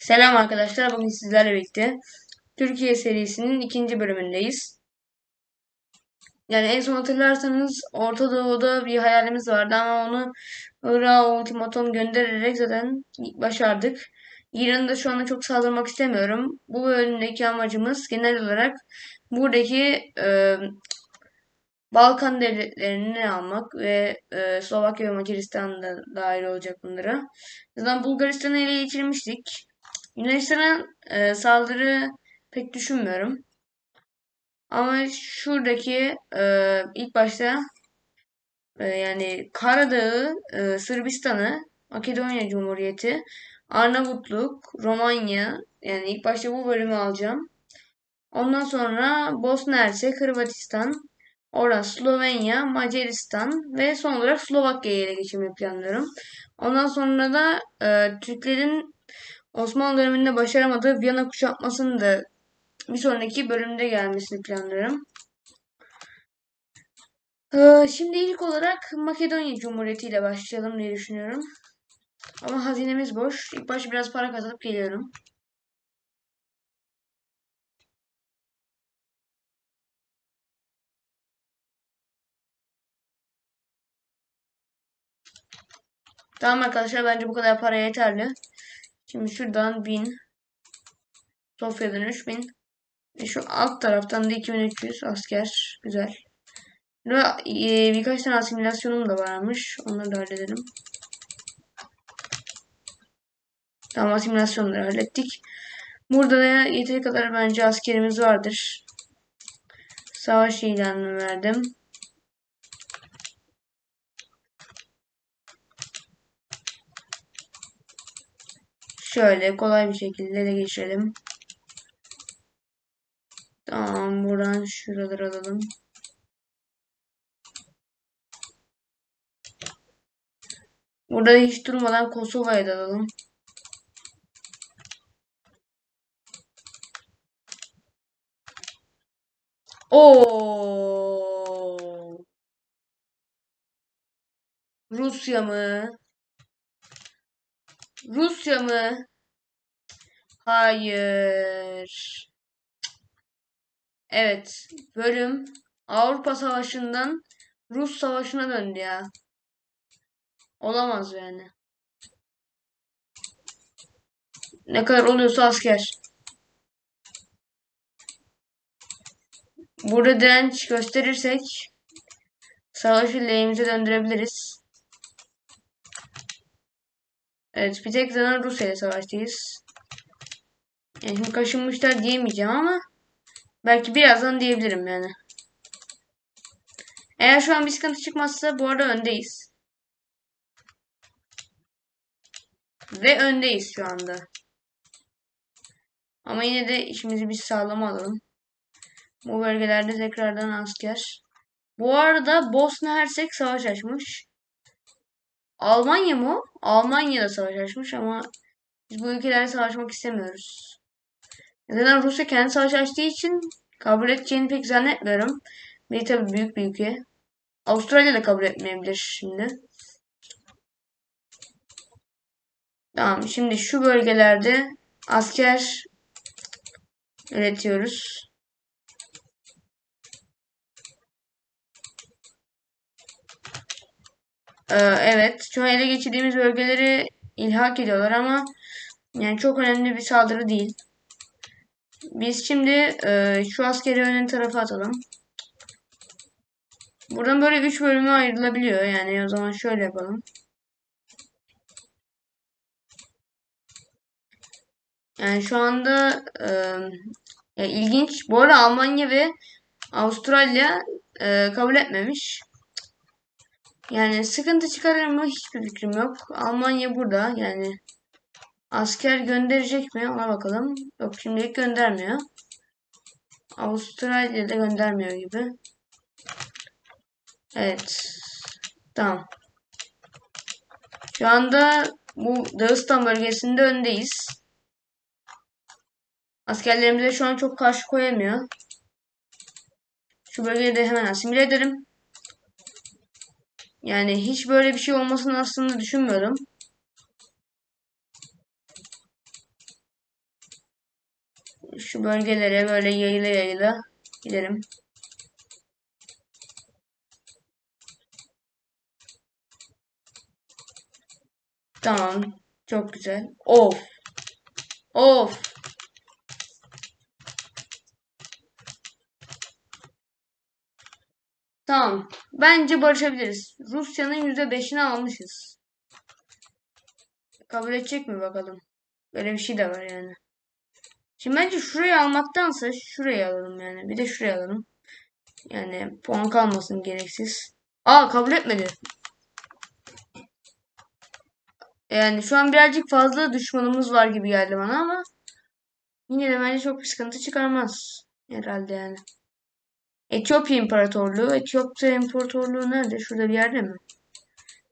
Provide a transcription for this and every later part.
Selam arkadaşlar. Bugün sizlerle birlikte Türkiye serisinin ikinci bölümündeyiz. Yani en son hatırlarsanız Orta Doğu'da bir hayalimiz vardı ama onu Irak'a ultimatom göndererek zaten başardık. İran'ı da şu anda çok saldırmak istemiyorum. Bu bölümdeki amacımız genel olarak buradaki e, Balkan devletlerini almak ve e, Slovakya ve Macaristan da dahil olacak bunlara. Zaten Bulgaristan'ı ele geçirmiştik. Yunanistan'a e, saldırı pek düşünmüyorum. Ama şuradaki e, ilk başta e, yani Karadağ'ı, e, Sırbistan'ı, Makedonya Cumhuriyeti, Arnavutluk, Romanya yani ilk başta bu bölümü alacağım. Ondan sonra Bosna Hersek, Hırvatistan, oradan Slovenya, Macaristan ve son olarak Slovakya'ya ele geçirmeyi planlıyorum. Ondan sonra da e, Türklerin Osmanlı döneminde başaramadığı Viyana kuşatmasını da bir sonraki bölümde gelmesini planlıyorum. Ee, şimdi ilk olarak Makedonya Cumhuriyeti ile başlayalım diye düşünüyorum. Ama hazinemiz boş. İlk baş biraz para kazanıp geliyorum. Tamam arkadaşlar bence bu kadar para yeterli. Şimdi şuradan 1000. Sofya'dan 3000. E şu alt taraftan da 2300 asker. Güzel. Ve e, birkaç tane asimilasyonum da varmış. Onları da halledelim. Tamam asimilasyonları hallettik. Burada da yeteri kadar bence askerimiz vardır. Savaş ilanını verdim. Şöyle kolay bir şekilde de geçirelim. Tamam buradan şuraları alalım. Burada hiç durmadan Kosova'ya da alalım. Oo. Rusya mı? Rusya mı? Hayır. Evet. Bölüm Avrupa Savaşı'ndan Rus Savaşı'na döndü ya. Olamaz yani. Ne kadar oluyorsa asker. Burada direnç gösterirsek savaşı lehimize döndürebiliriz. Evet bir tek zaten Rusya ile savaştayız. Yani şimdi kaşınmışlar diyemeyeceğim ama belki birazdan diyebilirim yani. Eğer şu an bir sıkıntı çıkmazsa bu arada öndeyiz. Ve öndeyiz şu anda. Ama yine de işimizi bir sağlama alalım. Bu bölgelerde tekrardan asker. Bu arada Bosna Hersek savaş açmış. Almanya mı? Almanya da savaş açmış ama biz bu ülkelerle savaşmak istemiyoruz. Zaten Rusya kendi savaş açtığı için kabul edeceğini pek zannetmiyorum. Bir tabi büyük bir ülke. Avustralya da kabul etmeyebilir şimdi. Tamam şimdi şu bölgelerde asker üretiyoruz. Ee, evet an ele geçirdiğimiz bölgeleri ilhak ediyorlar ama yani çok önemli bir saldırı değil. Biz şimdi e, şu askeri ön tarafa atalım. Buradan böyle 3 bölüme ayrılabiliyor. Yani o zaman şöyle yapalım. Yani şu anda e, ilginç. Bu arada Almanya ve Avustralya e, kabul etmemiş. Yani sıkıntı çıkarır mı hiçbir fikrim yok. Almanya burada yani asker gönderecek mi ona bakalım. Yok şimdilik göndermiyor. Avustralya da göndermiyor gibi. Evet. Tamam. Şu anda bu Dağıstan bölgesinde öndeyiz. Askerlerimize şu an çok karşı koyamıyor. Şu bölgeyi de hemen asimile edelim. Yani hiç böyle bir şey olmasını aslında düşünmüyorum. şu bölgelere böyle yayıla yayıla gidelim. Tamam. Çok güzel. Of. Of. Tamam. Bence barışabiliriz. Rusya'nın %5'ini almışız. Kabul edecek mi bakalım. Böyle bir şey de var yani. Şimdi bence şurayı almaktansa şurayı alalım yani. Bir de şurayı alalım. Yani puan kalmasın gereksiz. Aa kabul etmedi. Yani şu an birazcık fazla düşmanımız var gibi geldi bana ama yine de bence çok bir sıkıntı çıkarmaz. Herhalde yani. Etiyopya İmparatorluğu. Etiyopya İmparatorluğu nerede? Şurada bir yerde mi?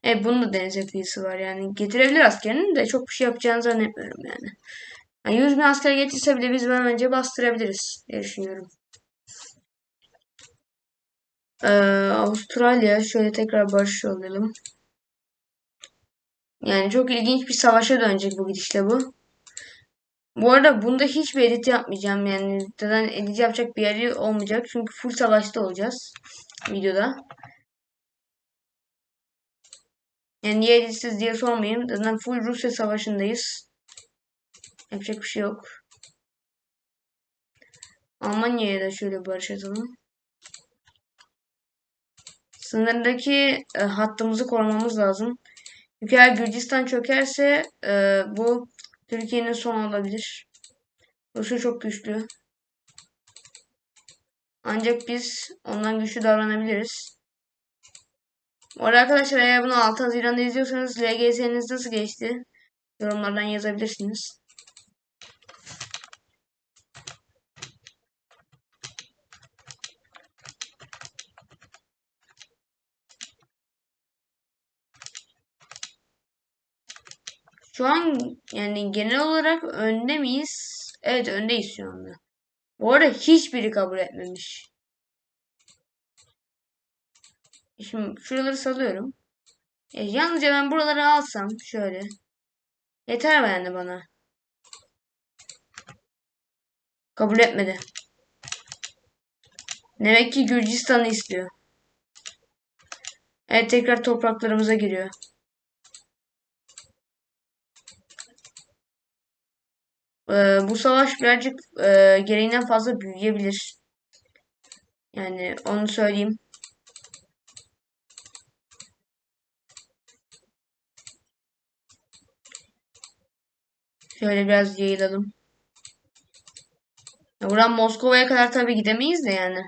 E bunun da deniz kıyısı var yani. Getirebilir askerini de çok bir şey yapacağını zannetmiyorum yani. yani 100 bin asker getirse bile biz bence bastırabiliriz diye düşünüyorum. Ee, Avustralya şöyle tekrar barış yollayalım. Yani çok ilginç bir savaşa dönecek bu gidişle bu. Bu arada bunda hiçbir edit yapmayacağım yani. Zaten edit yapacak bir yeri olmayacak. Çünkü full savaşta olacağız videoda. Yani niye editsiz diye sormayın. Zaten full Rusya savaşındayız. Yapacak bir şey yok. Almanya'ya da şöyle barış atalım. Sınırdaki e, hattımızı korumamız lazım. Çünkü eğer Gürcistan çökerse e, bu Türkiye'nin son olabilir. Rusya çok güçlü. Ancak biz ondan güçlü davranabiliriz. Bu arada arkadaşlar eğer bunu 6 Haziran'da izliyorsanız LGS'niz nasıl geçti? Yorumlardan yazabilirsiniz. Şu an yani genel olarak önde miyiz? Evet öndeyiz şu anda. Bu arada hiçbiri kabul etmemiş. Şimdi şuraları salıyorum. E, yalnızca ben buraları alsam şöyle. Yeter yani bana. Kabul etmedi. Demek ki Gürcistan'ı istiyor. Evet tekrar topraklarımıza giriyor. Ee, bu savaş birazcık e, gereğinden fazla büyüyebilir. Yani onu söyleyeyim. Şöyle biraz yayılalım. Buradan Moskova'ya kadar tabii gidemeyiz de yani.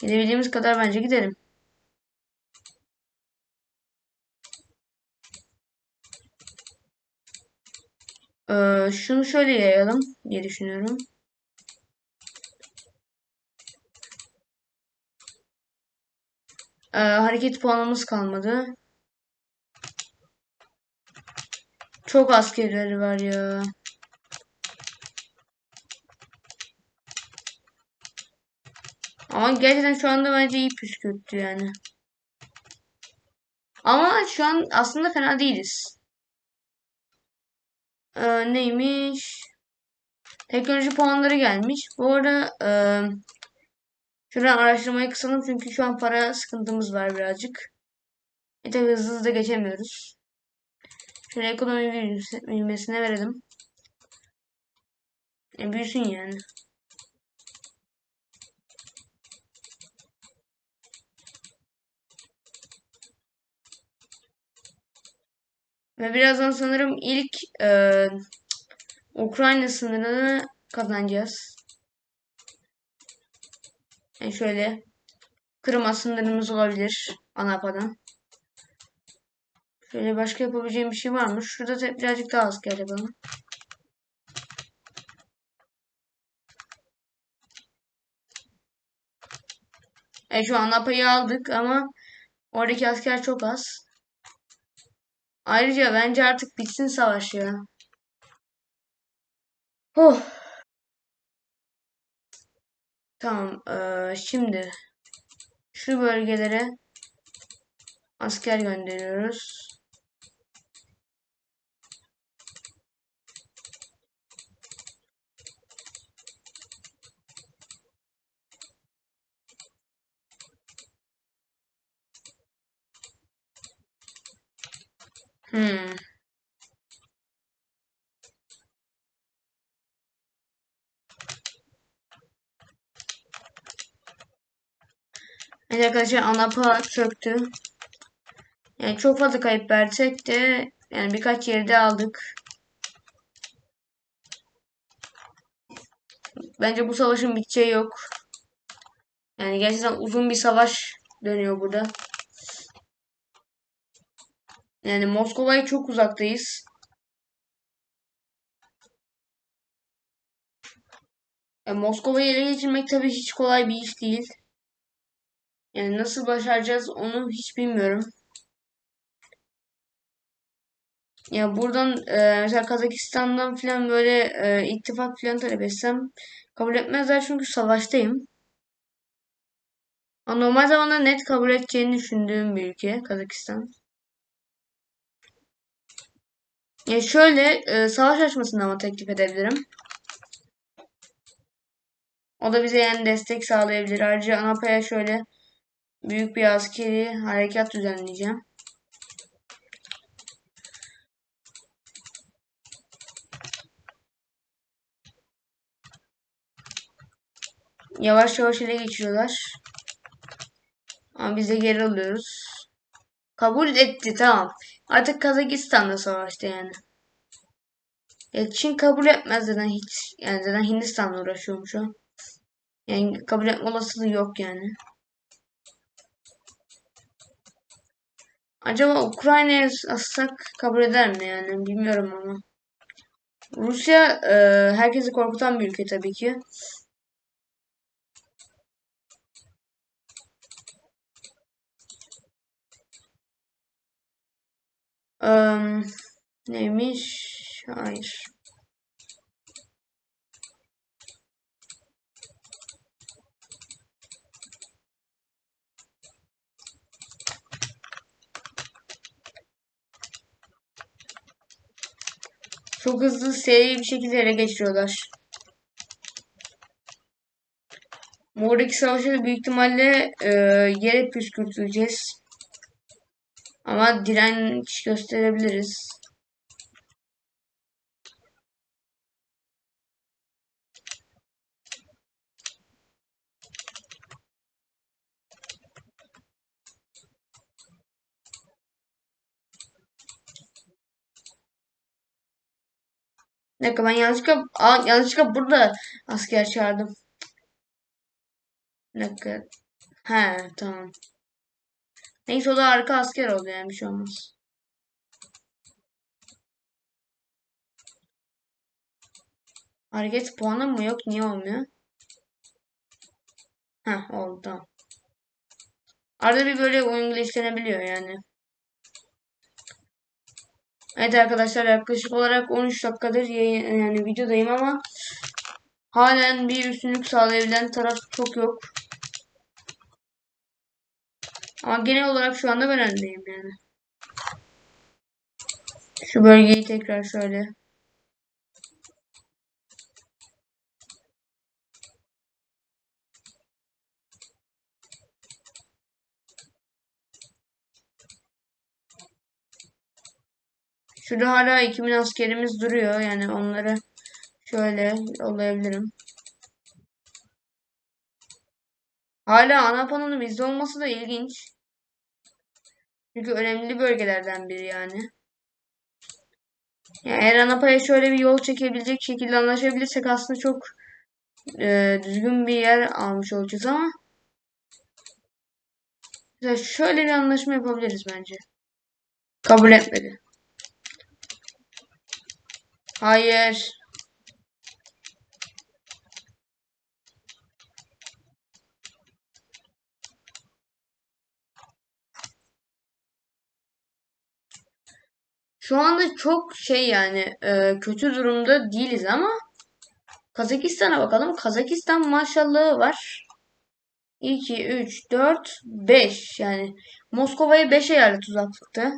Gidebildiğimiz kadar bence gidelim. Ee, şunu şöyle yayalım diye düşünüyorum. Ee, hareket puanımız kalmadı. Çok askerleri var ya. Ama gerçekten şu anda bence iyi püskürttü yani. Ama şu an aslında fena değiliz. Ee, neymiş? Teknoloji puanları gelmiş. Bu arada e, şuradan araştırmayı kısalım çünkü şu an para sıkıntımız var birazcık. E tabi hızlı hızlı geçemiyoruz. Şöyle ekonomi büyümesine verelim. E, büyüsün yani. Ve birazdan sanırım ilk e, Ukrayna sınırını kazanacağız. Yani şöyle Kırım sınırımız olabilir Anapa'dan. Şöyle başka yapabileceğim bir şey var mı? Şurada birazcık daha asker yapalım. E şu an Anapa'yı aldık ama oradaki asker çok az. Ayrıca bence artık bitsin savaş ya. Oh. Tamam. Ee, şimdi şu bölgelere asker gönderiyoruz. Hmm. Evet arkadaşlar Anapa çöktü. Yani çok fazla kayıp versek de yani birkaç yerde aldık. Bence bu savaşın biteceği yok. Yani gerçekten uzun bir savaş dönüyor burada. Yani Moskova'ya çok uzaktayız. Yani Moskova'yı ele geçirmek tabii hiç kolay bir iş değil. Yani nasıl başaracağız onu hiç bilmiyorum. Ya buradan e, mesela Kazakistan'dan falan böyle e, ittifak falan talep etsem kabul etmezler çünkü savaştayım. Ama normal zamanda net kabul edeceğini düşündüğüm bir ülke Kazakistan. Ya şöyle e, savaş açmasını ama teklif edebilirim. O da bize yani destek sağlayabilir. Ayrıca Anapa'ya şöyle büyük bir askeri harekat düzenleyeceğim. Yavaş yavaş ele geçiriyorlar. Ama biz de geri alıyoruz. Kabul etti tamam. Artık Kazakistan'da savaştı yani. Ya Çin kabul etmez zaten hiç. Yani zaten Hindistan'la uğraşıyormuş o. Yani kabul etme olasılığı yok yani. Acaba Ukrayna'ya assak kabul eder mi yani bilmiyorum ama. Rusya e, herkesi korkutan bir ülke tabii ki. Um, neymiş? Hayır. Çok hızlı seri bir şekilde ele geçiriyorlar. Buradaki savaşı büyük ihtimalle e, yere püskürteceğiz. Ama direnç gösterebiliriz. Ne dakika ben yanlışlıkla, aa, yanlışlıkla burada asker çağırdım. Ne dakika. He tamam. Neyse o da arka asker oldu yani bir şey olmaz. Hareket puanı mı yok? Niye olmuyor? Heh oldu tamam. Arada bir böyle oyun glitchlenebiliyor yani. Evet arkadaşlar yaklaşık olarak 13 dakikadır yayın, yani videodayım ama halen bir üstünlük sağlayabilen taraf çok yok. Ama genel olarak şu anda ben öndeyim yani. Şu bölgeyi tekrar şöyle. Şurada hala 2000 askerimiz duruyor. Yani onları şöyle yollayabilirim. Hala Anapa'nın bizde olması da ilginç. Çünkü önemli bölgelerden biri yani. Yani eğer Anapa'ya şöyle bir yol çekebilecek şekilde anlaşabilirsek aslında çok e, düzgün bir yer almış olacağız ama mesela şöyle bir anlaşma yapabiliriz bence. Kabul etmedi. Hayır. Şu anda çok şey yani e, kötü durumda değiliz ama Kazakistan'a bakalım. Kazakistan maşallahı var. 2, 3, 4, 5 yani Moskova'ya 5 eyalet uzaklıkta.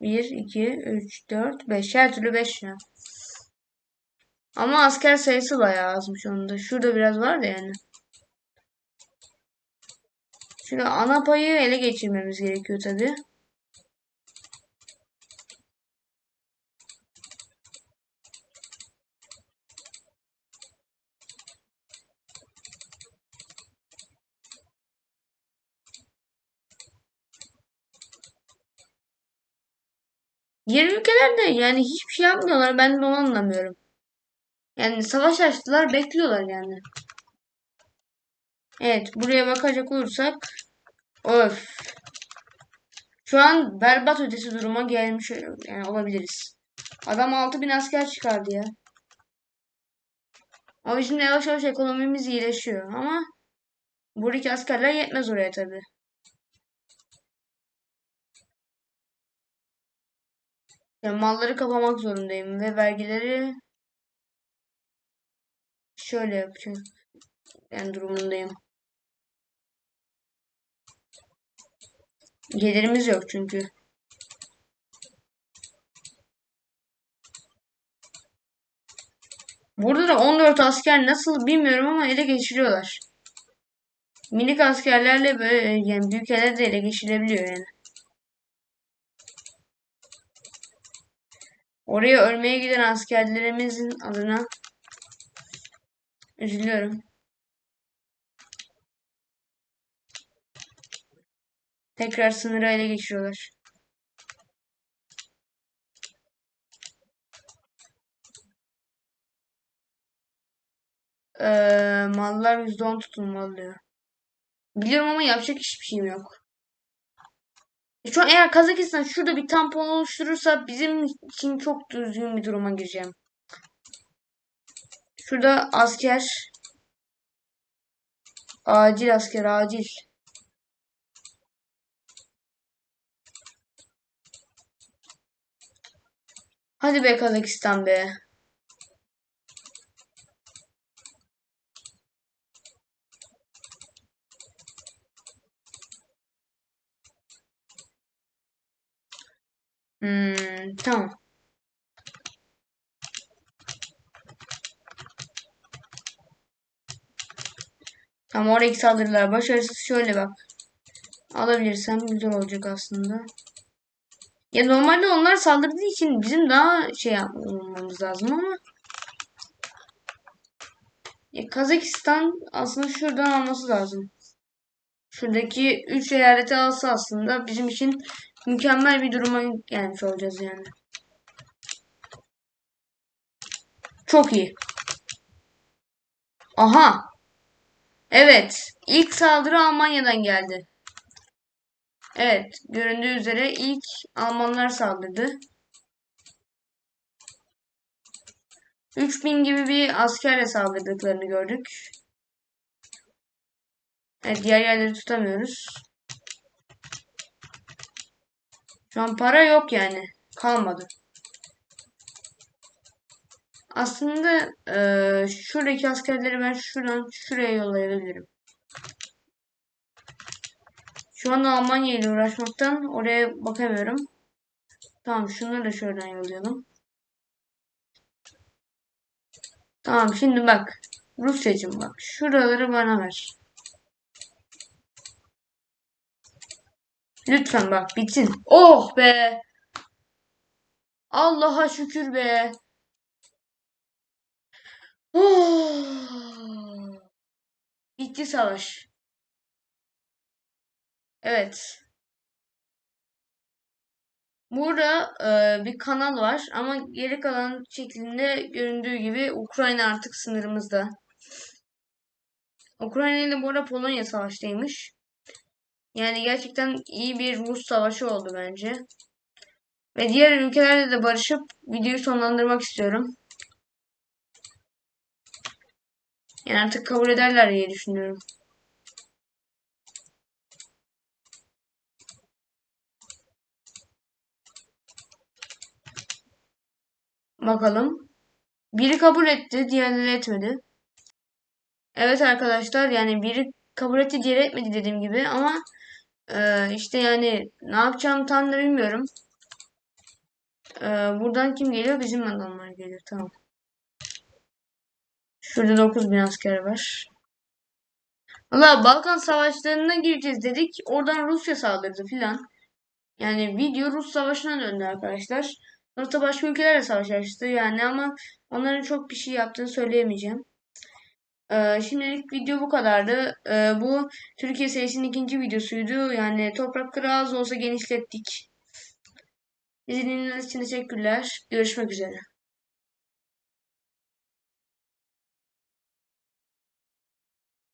1, 2, 3, 4, 5. Her türlü 5 ya. Ama asker sayısı bayağı azmış onda. Şurada biraz var da yani. Şimdi ana payı ele geçirmemiz gerekiyor tabi. Diğer ülkelerde yani hiçbir şey yapmıyorlar. Ben de onu anlamıyorum. Yani savaş açtılar bekliyorlar yani. Evet buraya bakacak olursak öf. Şu an berbat ötesi duruma gelmiş yani olabiliriz. Adam 6000 asker çıkardı ya. Ama şimdi yavaş yavaş ekonomimiz iyileşiyor ama buradaki askerler yetmez oraya tabi. Yani malları kapamak zorundayım ve vergileri şöyle yapacağım. Yani durumundayım. Gelirimiz yok çünkü. Burada da 14 asker nasıl bilmiyorum ama ele geçiriyorlar. Minik askerlerle böyle yani büyük de ele geçirebiliyor yani. Oraya ölmeye giden askerlerimizin adına üzülüyorum. Tekrar sınırı ele geçiriyorlar. Ee, mallar %10 tutulmalı diyor. Biliyorum ama yapacak hiçbir şeyim yok. E, Şu eğer Kazakistan şurada bir tampon oluşturursa bizim için çok düzgün bir duruma gireceğim. Şurada asker. Acil asker acil. Hadi be Kazakistan be. Hmm, tamam. Tamam oradaki saldırılar başarısız. Şöyle bak. Alabilirsem güzel olacak aslında. Ya normalde onlar saldırdığı için bizim daha şey yapmamız lazım ama ya Kazakistan aslında şuradan alması lazım. Şuradaki 3 eyaleti alsa aslında bizim için mükemmel bir duruma gelmiş olacağız yani. Çok iyi. Aha. Evet. İlk saldırı Almanya'dan geldi. Evet. Göründüğü üzere ilk Almanlar saldırdı. 3000 gibi bir askerle saldırdıklarını gördük. Evet diğer yerleri tutamıyoruz. Şu an para yok yani. Kalmadı. Aslında e, şuradaki askerleri ben şuradan şuraya yollayabilirim. Şu anda Almanya ile uğraşmaktan oraya bakamıyorum. Tamam şunları da şuradan yollayalım. Tamam şimdi bak. Rusyacım bak. Şuraları bana ver. Lütfen bak bitsin. Oh be. Allah'a şükür be. Oh. Bitti savaş. Evet. Burada e, bir kanal var ama geri kalan şeklinde göründüğü gibi Ukrayna artık sınırımızda. Ukrayna ile bu arada Polonya savaştaymış. Yani gerçekten iyi bir Rus savaşı oldu bence. Ve diğer ülkelerle de barışıp videoyu sonlandırmak istiyorum. Yani artık kabul ederler diye düşünüyorum. Bakalım. Biri kabul etti, diğerleri etmedi. Evet arkadaşlar yani biri kabul etti, diğeri etmedi dediğim gibi ama e, işte yani ne yapacağımı tam da bilmiyorum. E, buradan kim geliyor? Bizim adamlar geliyor. Tamam. Şurada 9000 asker var. Valla Balkan savaşlarına gireceğiz dedik. Oradan Rusya saldırdı filan. Yani video Rus savaşına döndü arkadaşlar. Rusya başka ülkelerle savaş açtı yani ama onların çok bir şey yaptığını söyleyemeyeceğim. Ee, şimdilik video bu kadardı. Ee, bu Türkiye serisinin ikinci videosuydu. Yani toprakları az olsa genişlettik. Bizi dinlediğiniz için teşekkürler. Görüşmek üzere.